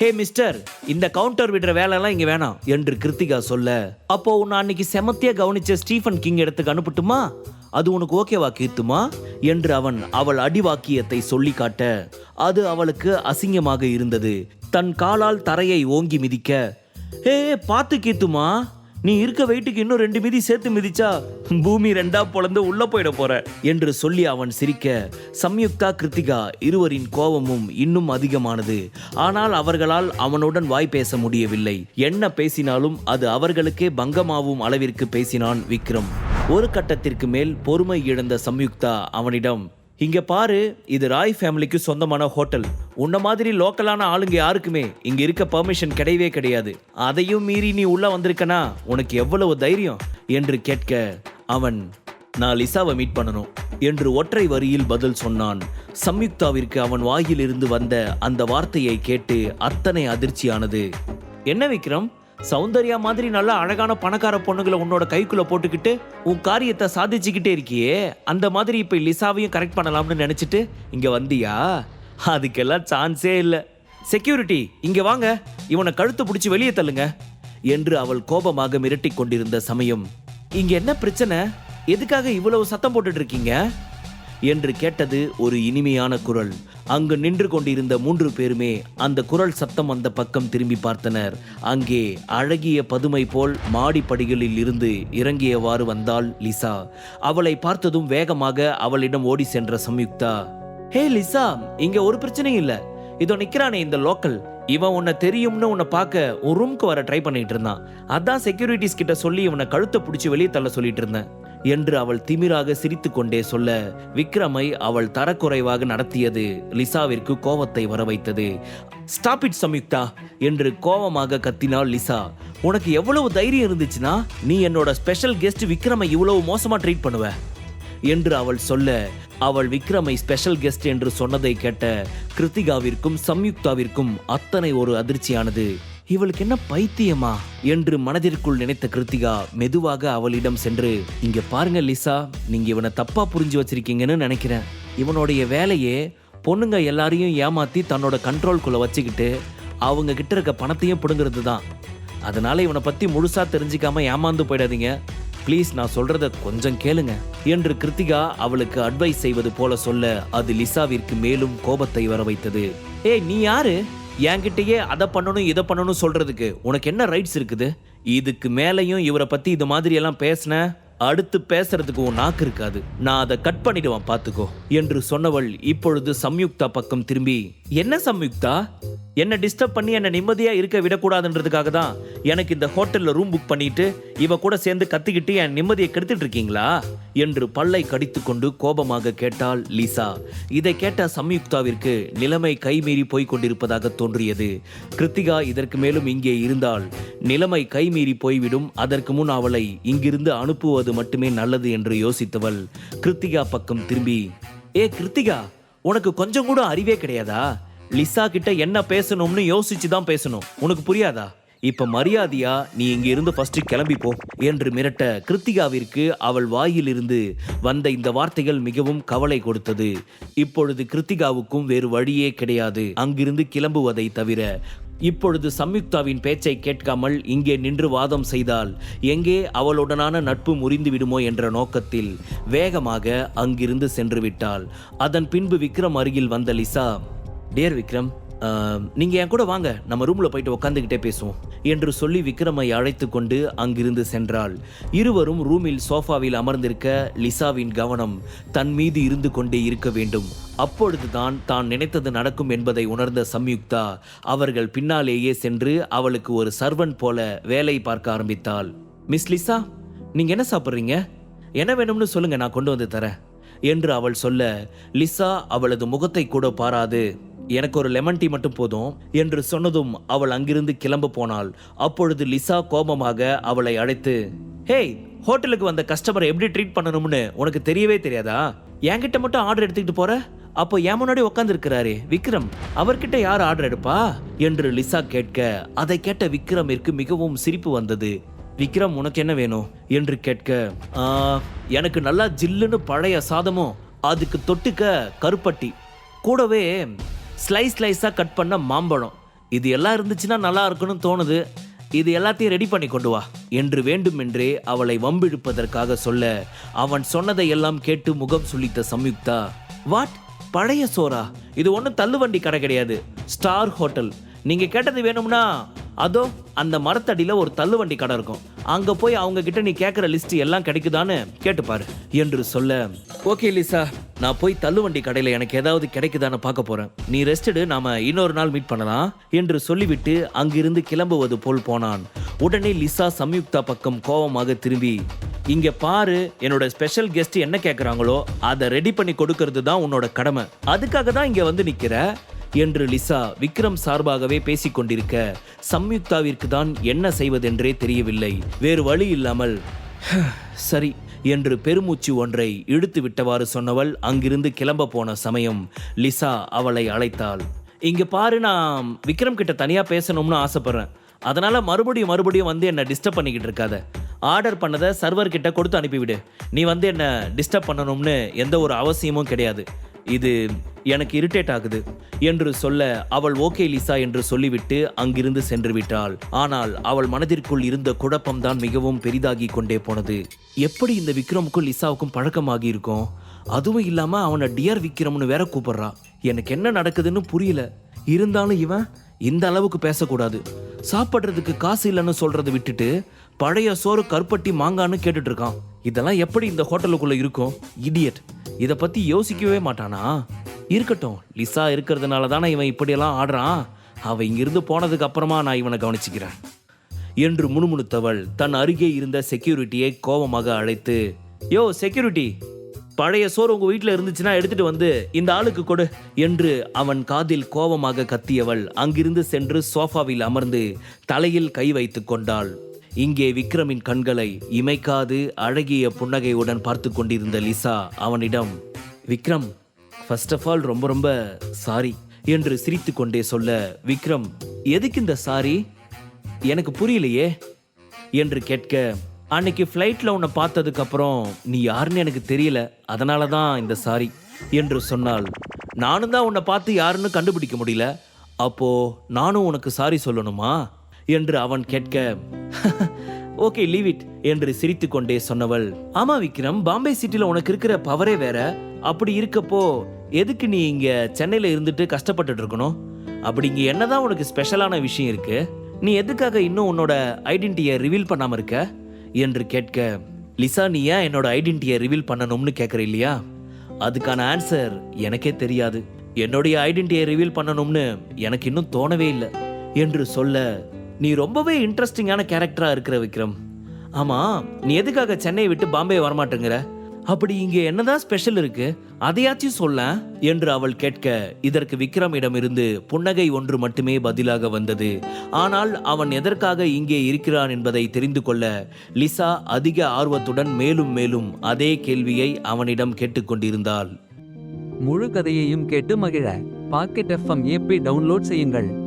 ஹே mister இந்த counter விடுற வேலைலாம் இங்க வேணாம் என்று கிருத்திகா சொல்ல. அப்போ உன்னை அன்னைக்கு செமத்தியா கவனிச்ச ஸ்டீஃபன் கிங் இடத்துக்கு அனுப்பட்டுமா? அது உனக்கு ஓகேவா கீர்த்துமா? என்று அவன் அவள் அடிவாக்கியத்தை சொல்லி காட்ட அது அவளுக்கு அசிங்கமாக இருந்தது. தன் காலால் தரையை ஓங்கி மிதிக்க ஏ பார்த்து கீத்துமா நீ இருக்க வெயிட்டுக்கு இன்னும் ரெண்டு மிதி சேர்த்து மிதிச்சா பூமி ரெண்டா பொழந்து உள்ள போயிட போற என்று சொல்லி அவன் சிரிக்க. சம்யுக்தா கிருத்திகா இருவரின் கோபமும் இன்னும் அதிகமானது. ஆனால் அவர்களால் அவனுடன் வாய் பேச முடியவில்லை. என்ன பேசினாலும் அது அவர்களுக்கே பங்கமாவும் அளவிற்கு பேசினான் விக்ரம். ஒரு கட்டத்திற்கு மேல் பொறுமை இழந்த சம்யுக்தா அவனிடம் இங்க பாரு இது ராய் ஃபேமிலிக்கு சொந்தமான ஹோட்டல். உன்ன மாதிரி லோக்கலான ஆளுங்க யாருக்குமே இங்க இருக்க பர்மிஷன் கிடையவே கிடையாது. அதையும் மீறி நீ உள்ள வந்திருக்கனா? உனக்கு எவ்வளவு தைரியம்? என்று கேட்க அவன் நான் லிசாவை மீட் பண்ணணும். என்று ஒற்றை வரியில் பதில் சொன்னான். சம்யுக்தாவிற்கு அவன் வாயிலிருந்து வந்த அந்த வார்த்தையை கேட்டு அத்தனை அதிர்ச்சியானது. என்ன விக்ரம்? சௌந்தர்யா மாதிரி நல்ல அழகான பணக்கார பொண்ணுங்களை உன்னோட கைக்குள்ள போட்டுக்கிட்டு உன் காரியத்தை சாதிச்சுக்கிட்டே இருக்கியே. அந்த மாதிரி இப்ப லிசாவையும் கரெக்ட் பண்ணலாம்னு நினைச்சிட்டு இங்க வந்தியா? அதுக்கெல்லாம் சான்ஸே இல்லை. செக்யூரிட்டி இங்க வாங்க. இவனை கழுத்து பிடிச்சி வெளியே தள்ளுங்க என்று அவள் கோபமாக மிரட்டி கொண்டிருந்த சமயம். இங்க என்ன பிரச்சனை? எதுக்காக இவ்வளவு சத்தம் போட்டுட்டு இருக்கீங்க? என்று கேட்டது ஒரு இனிமையான குரல். அங்கு நின்று கொண்டிருந்த மூன்று பேருமே அந்த குரல் சத்தம் அந்த பக்கம் திரும்பி பார்த்தனர். அங்கே அழகிய பதுமை போல் மாடிப்படிகளில் இருந்து இறங்கியவாறு வந்தாள் லிசா. அவளை பார்த்ததும் வேகமாக அவளிடம் ஓடி சென்ற சம்யுக்தா. ஹே லிசா இங்க ஒரு பிரச்சனையும் இல்ல. இதோ நிக்கிறானே இந்த லோக்கல். இவன் உன்னை தெரியும்னு உன்னை பார்க்க உன் ரூம்க்கு வர ட்ரை பண்ணிட்டு இருந்தான். அதான் செக்யூரிட்டிஸ் கிட்ட சொல்லி இவனை கழுத்தை பிடிச்சி வெளியே தள்ள சொல்லிட்டு இருந்தேன். என்று அவள் திமிராக சிரித்து கொண்டே சொல்ல விக்ரமை அவள் தரக்குறைவாக நடத்தியது லிசாவிற்கு கோபத்தை வரவைத்தது. ஸ்டாப் இட் சம்யுக்தா என்று கோபமாக கத்தினாள் லிசா. உனக்கு எவ்வளவு தைரியம் இருந்துச்சுன்னா நீ என்னோட ஸ்பெஷல் கெஸ்ட் விக்ரமை இவ்வளவு மோசமா ட்ரீட் பண்ணுவ என்று அவள் சொல்ல அவள் விக்ரமை ஸ்பெஷல் கெஸ்ட் என்று சொன்னதை கேட்ட கிருத்திகாவிற்கும் சம்யுக்தாவிற்கும் அத்தனை ஒரு அதிர்ச்சியானது. இவளுக்கு என்ன பைத்தியமா? என்று மனதிற்குள் நினைத்த கிருத்திகா மெதுவாக அவளிடம் சென்று இங்க பாருங்க லிசா நீங்க இவனை தப்பா புரிஞ்சு வச்சிருக்கீங்கன்னு நினைக்கிறேன். இவனுடைய வேலையே பொண்ணுங்க எல்லாரையும் ஏமாத்தி தன்னோட கண்ட்ரோல்குள்ள வச்சுக்கிட்டு அவங்க கிட்ட இருக்க பணத்தையும் பிடுங்கிறது தான். அதனால இவனை பத்தி முழுசா தெரிஞ்சுக்காம ஏமாந்து போயிடாதீங்க. ப்ளீஸ் நான் சொல்றத கொஞ்சம் கேளுங்க. என்று கிருத்திகா அவளுக்கு அட்வைஸ் செய்வது போல சொல்ல அது லிசாவிற்கு மேலும் கோபத்தை வர வைத்தது. ஏய் நீ யாரு? என்கிட்டயே அதை பண்ணணும் இதை பண்ணணும் சொல்றதுக்கு உனக்கு என்ன ரைட்ஸ் இருக்குது? இதுக்கு மேலையும் இவரை பத்தி இது மாதிரி எல்லாம் பேசின? அடுத்து பேசுறதுக்கு உன் நாக்கு இருக்காது. நான் அதை கட் பண்ணிடுவேன் பாத்துக்கோ. என்று சொன்னவள் இப்பொழுது சம்யுக்தா பக்கம் திரும்பி என்ன சம்யுக்தா? என்ன டிஸ்டர்ப் பண்ணி என்ன நிம்மதியா இருக்க விடக்கூடாதுன்றதுக்காக தான் எனக்கு இந்த ஹோட்டல்ல ரூம் புக் பண்ணிட்டு இவ கூட சேர்ந்து கத்திக்கிட்டு என் நிம்மதியை கெடுத்துட்டு இருக்கீங்களா? என்று பல்லை கடித்துக்கொண்டு கோபமாக கேட்டாள் லீசா. இதை கேட்ட சம்யுக்தாவிற்கு நிலைமை கைமீறி போய்க் கொண்டிருப்பதாக தோன்றியது. கிருத்திகா இதற்கு மேலும் இங்கே இருந்தால் நிலைமை கைமீறி போய்விடும். அதற்கு முன் அவளை இங்கிருந்து அனுப்புவது மட்டுமே நல்லது என்று யோசித்தவள் கிருத்திகா பக்கம் திரும்பி ஏ கிருத்திகா உனக்கு கொஞ்சம் கூட அறிவே கிடையாதா? லிசா கிட்ட என்ன பேசணும்னு யோசிச்சு தான் பேசணும். உனக்கு புரியாதா? இப்ப மரியாதையா நீ இங்க இருந்து ஃபர்ஸ்ட் கிளம்பி போ என்று மிரட்ட கிருத்திகாவிற்கு அவள் வாயிலிருந்து வந்த இந்த வார்த்தைகள் மிகவும் கவலை கொடுத்தது. இப்பொழுது கிருத்திகாவுக்கும் வேறு வழியே கிடையாது. அங்கிருந்து கிளம்புவதை தவிர இப்பொழுது சம்யுக்தாவின் பேச்சை கேட்காமல் இங்கே நின்று வாதம் செய்தால் எங்கே அவளுடனான நட்பு முறிந்து விடுமோ என்ற நோக்கத்தில் வேகமாக அங்கிருந்து சென்று விட்டாள். அதன் பின்பு விக்ரம் அருகில் வந்த லிசா டியர் விக்ரம் நீங்கள் என் கூட வாங்க. நம்ம ரூமில் போயிட்டு உட்காந்துக்கிட்டே பேசுவோம். என்று சொல்லி விக்ரமை அழைத்து கொண்டு அங்கிருந்து சென்றாள். இருவரும் ரூமில் சோஃபாவில் அமர்ந்திருக்க லிசாவின் கவனம் தன் மீது இருந்து கொண்டே இருக்க வேண்டும். அப்பொழுதுதான் தான் நினைத்தது நடக்கும் என்பதை உணர்ந்த சம்யுக்தா அவர்கள் பின்னாலேயே சென்று அவளுக்கு ஒரு சர்வன் போல வேலை பார்க்க ஆரம்பித்தாள். மிஸ் லிசா நீங்கள் என்ன சாப்பிட்றீங்க? என்ன வேணும்னு சொல்லுங்கள் நான் கொண்டு வந்து தரேன். என்று அவள் சொல்ல லிசா அவளது முகத்தை கூட பாராது. எனக்கு ஒரு லெமன் டீ மட்டும் போதும் என்று சொன்னதும் அவள் அங்கிருந்து கிளம்ப போனாள். அப்பொழுது லிசா கோபமாக அவளை அழைத்து ஹேய் ஹோட்டலுக்கு வந்த கஸ்டமரை எப்படி ட்ரீட் பண்ணணும்னு உனக்கு தெரியவே தெரியாதா? என்கிட்ட மட்டும் ஆர்டர் எடுத்துக்கிட்டு போற? அப்போ என் முன்னாடி உட்காந்துருக்கிறாரே விக்ரம். அவர்கிட்ட யார் ஆர்டர் எடுப்பா? என்று லிசா கேட்க அதை கேட்ட விக்ரமிற்கு மிகவும் சிரிப்பு வந்தது. விக்ரம் உனக்கு என்ன வேணும்? என்று கேட்க எனக்கு நல்லா ஜில்லுன்னு பழைய சாதமும் அதுக்கு தொட்டுக்க கருப்பட்டி. கூடவே ஸ்லைஸ் ஸ்லைஸாக கட் பண்ண மாம்பழம். இது எல்லாம் இருந்துச்சுன்னா நல்லா இருக்குன்னு தோணுது. இது எல்லாத்தையும் ரெடி பண்ணி கொண்டு வா. என்று வேண்டுமென்றே அவளை வம்பிழுப்பதற்காக சொல்ல அவன் சொன்னதை எல்லாம் கேட்டு முகம் சுளித்த சம்யுக்தா வாட்? பழைய சோறா? இது ஒன்றும் தள்ளுவண்டி கடை கிடையாது. Star hotel. நீங்கள் கேட்டது வேணும்னா அதோ அந்த மரத்தடியில் ஒரு தள்ளுவண்டி கடை இருக்கும். அங்க போய் அவங்க கிட்ட நீ கேட்குற லிஸ்ட் எல்லாம் கிடைக்குதான்னு கேட்டுப்பாரு. என்று சொல்ல ஓகே லிசா நான் போய் தள்ளுவண்டி கடையில் எனக்கு ஏதாவது கிடைக்குதான்னு பார்க்க போறேன். நீ ரெஸ்டடு நாம இன்னொரு நாள் மீட் பண்ணலாம் என்று சொல்லிவிட்டு அங்கிருந்து கிளம்புவது போல் போனான். உடனே லிசா சம்யுக்தா பக்கம் கோபமாக திரும்பி இங்க பாரு என்னோட ஸ்பெஷல் கெஸ்ட் என்ன கேட்குறாங்களோ அதை ரெடி பண்ணி கொடுக்கறது தான் உன்னோட கடமை. அதுக்காக தான் இங்க வந்து நிக்கிற. என்று லிசா விக்ரம் சார்பாகவே பேசிக் கொண்டிருக்க சம்யுக்தாவிற்கு தான் என்ன செய்வதென்றே தெரியவில்லை. வேறு வழி இல்லாமல் சரி என்று பெருமூச்சு ஒன்றை இழுத்து விட்டவாறு சொன்னவள் அங்கிருந்து கிளம்ப போன சமயம் லிசா அவளை அழைத்தாள். இங்க பாரு நான் விக்ரம் கிட்ட தனியா பேசணும்னு ஆசைப்படுறேன். அதனால மறுபடியும் மறுபடியும் வந்து என்ன டிஸ்டர்ப் பண்ணிக்கிட்டு இருக்காத. ஆர்டர் பண்ணதை சர்வர் கிட்ட கொடுத்து அனுப்பிவிடு. நீ வந்து என்ன டிஸ்டர்ப் பண்ணணும்னு எந்த ஒரு அவசியமும் கிடையாது. இது எனக்கு இரிட்டேட் ஆகுது என்று சொல்ல அவள் ஓகே லிசா என்று சொல்லிவிட்டு அங்கிருந்து சென்று விட்டாள். ஆனால் அவள் மனதிற்குள் இருந்த குழப்பம்தான் மிகவும் பெரிதாகி கொண்டே போனது. எப்படி இந்த விக்ரமுக்கும் லிசாவுக்கும் பழக்கமாகி இருக்கும்? அதுவும் இல்லாம அவனை டியர் விக்ரம்னு வேற கூப்பிடுறா. எனக்கு என்ன நடக்குதுன்னு புரியல. இருந்தாலும் இவன் இந்த அளவுக்கு பேசக்கூடாது. சாப்பிட்றதுக்கு காசு இல்லைன்னு சொல்றதை விட்டுட்டு பழைய சோறு கருப்பட்டி மாங்கான்னு கேட்டுட்டு இருக்கான். இதெல்லாம் எப்படி இந்த ஹோட்டலுக்குள்ள இருக்கும்? இடியட் இதை பத்தி யோசிக்கவே மாட்டானா? இருக்கட்டும் லிசா இருக்கிறதுனால தானே இவன் இப்படியெல்லாம் ஆடுறான். அவன் இங்கிருந்து போனதுக்கு அப்புறமா நான் இவனை கவனிச்சுக்கிறேன். என்று முணுமுணுத்தவள் தன் அருகே இருந்த செக்யூரிட்டியை கோபமாக அழைத்து யோ செக்யூரிட்டி பழைய சோறு உங்க வீட்டில் இருந்துச்சுன்னா எடுத்துட்டு வந்து இந்த ஆளுக்கு கொடு என்று அவன் காதில் கோபமாக கத்தியவள் அங்கிருந்து சென்று சோஃபாவில் அமர்ந்து தலையில் கை வைத்து கொண்டாள். இங்கே விக்ரமின் கண்களை இமைக்காது அழகிய புன்னகையுடன் பார்த்து கொண்டிருந்த லிசா அவனிடம் விக்ரம் ஃபர்ஸ்ட் ஆஃப் ஆல் ரொம்ப ரொம்ப சாரி என்று சிரித்துக்கொண்டே சொல்ல விக்ரம் எதுக்கு இந்த சாரி எனக்கு புரியலையே என்று கேட்க அன்னைக்கு ஃப்ளைட்டில் உன்னை பார்த்ததுக்கு அப்புறம் நீ யாருன்னு எனக்கு தெரியல அதனால தான் இந்த சாரி என்று சொன்னால் நானும் தான் உன்னை பார்த்து யாருன்னு கண்டுபிடிக்க முடியல அப்போ நானும் உனக்கு சாரி சொல்லணுமா? என்று அவன் கேட்க ஓகே லீவ் இட் என்று சிரித்துக்கொண்டே சொன்னவள். ஆமா விக்ரம் பாம்பே சிட்டில உனக்கு இருக்கிற பவரே வேற. அப்படி இருக்கப்போ எதுக்கு நீ இங்க சென்னையில இருந்துட்டு கஷ்டப்பட்டுட்டு இருக்கணும்? அப்படி இங்க என்னதான் உனக்கு ஸ்பெஷலான விஷயம் இருக்கு? நீ எதுக்காக இன்னும் உன்னோட ஐடென்டிட்டியை ரிவீல் பண்ணாம இருக்க? என்று கேட்க லிசா நீ ஏன் என்னோட ஐடென்டிட்டியை ரிவீல் பண்ணணும்னு கேட்குற இல்லையா? அதுக்கான ஆன்சர் எனக்கே தெரியாது. என்னுடைய ஐடென்டிட்டியை ரிவீல் பண்ணணும்னு எனக்கு இன்னும் தோணவே இல்லை என்று சொல்ல நீ ரொம்பவே இன்ட்ரெஸ்டிங்கான கேரக்டரா இருக்கிற விக்ரம். ஆமா நீ எதுக்காக சென்னையை விட்டு பாம்பே வரமாட்டேங்கிற? அப்படி இங்கே என்னதான் ஸ்பெஷல் இருக்கு? அதையாச்சும் சொல்ல என்று அவள் கேட்க இதற்கு விக்ரமிடமிருந்து புன்னகை ஒன்று மட்டுமே பதிலாக வந்தது. ஆனால் அவன் எதற்காக இங்கே இருக்கிறான் என்பதை தெரிந்து கொள்ள லிசா அதிக ஆர்வத்துடன் மேலும் மேலும் அதே கேள்வியை அவனிடம் கேட்டுக்கொண்டிருந்தாள் முழு கதையையும் கேட்டு மகிழ. பாக்கெட் எஃப்எம் ஏபி டவுன்லோட் செய்யுங்கள்.